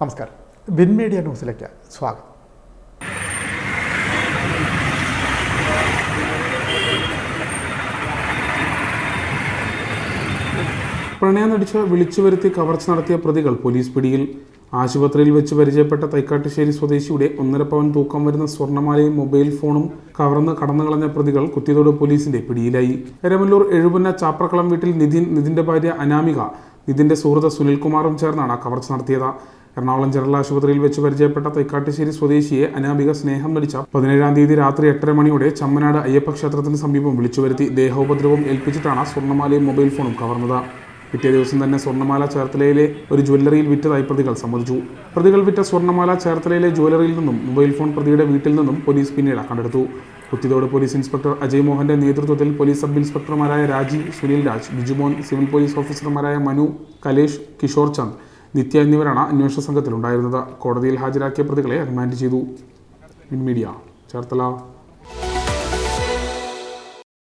നമസ്കാരം. Win media ന്യൂസിലേക്ക് സ്വാഗതം. പ്രണയം നടിച്ച് വിളിച്ചു വരുത്തി കവർച്ച നടത്തിയ പ്രതികൾ പോലീസ് പിടിയിൽ. ആശുപത്രിയിൽ വെച്ച് പരിചയപ്പെട്ട തൈക്കാട്ടുശ്ശേരി സ്വദേശിയുടെ ഒന്നര പവൻ തൂക്കം വരുന്ന സ്വർണമാലയും മൊബൈൽ ഫോണും കവർന്ന് കടന്നുകളഞ്ഞ പ്രതികൾ കുത്തിയതോട് പോലീസിന്റെ പിടിയിലായി. എരമല്ലൂർ എഴുപുന്ന ചാപ്രക്കളം വീട്ടിൽ നിതിൻ നിതിന്റെ ഭാര്യ അനാമിക നിതിന്റെ സുഹൃത്ത് സുനിൽകുമാറും ചേർന്നാണ് കവർച്ച നടത്തിയത്. എറണാകുളം ജനറൽ ആശുപത്രിയിൽ വെച്ച് പരിചയപ്പെട്ട തൈക്കാട്ടുശ്ശേരി സ്വദേശിയെ അനാമിക സ്നേഹം നടിച്ച പതിനേഴാം തീയതി രാത്രി എട്ടര മണിയോടെ ചമ്മനാട് അയ്യപ്പ ക്ഷേത്രത്തിന് സമീപം വിളിച്ചു വരുത്തി ദേഹോപദ്രവം ഏൽപ്പിച്ചിട്ടാണ് സ്വർണമാലയും മൊബൈൽ ഫോണും കവർന്നത്. പിറ്റേ ദിവസം തന്നെ സ്വർണമാല ചേർത്തലയിലെ ഒരു ജ്വല്ലറിയിൽ വിറ്റതായി പ്രതികൾ സമ്മതിച്ചു പ്രതികൾ വിറ്റ സ്വർണമാല ചേർത്തലയിലെ ജ്വല്ലറിയിൽ നിന്നും മൊബൈൽ ഫോൺ പ്രതിയുടെ വീട്ടിൽ നിന്നും പോലീസ് പിന്നീട് കണ്ടെടുത്തു കുത്തിതോട് പോലീസ് ഇൻസ്പെക്ടർ അജയ് മോഹന്റെ നേതൃത്വത്തിൽ പോലീസ് സബ് ഇൻസ്പെക്ടർമാരായ രാജി സുനിൽ രാജ് ബിജുമോൻ സിവിൽ പോലീസ് ഓഫീസർമാരായ മനു കലേഷ് കിഷോർ ചന്ദ് നിത്യ എന്നിവരാണ് അന്വേഷണ സംഘത്തിലുണ്ടായിരുന്നത്. കോടതിയിൽ ഹാജരാക്കിയ പ്രതികളെ റിമാൻഡ് ചെയ്തു. മീഡിയ ചേർത്തല.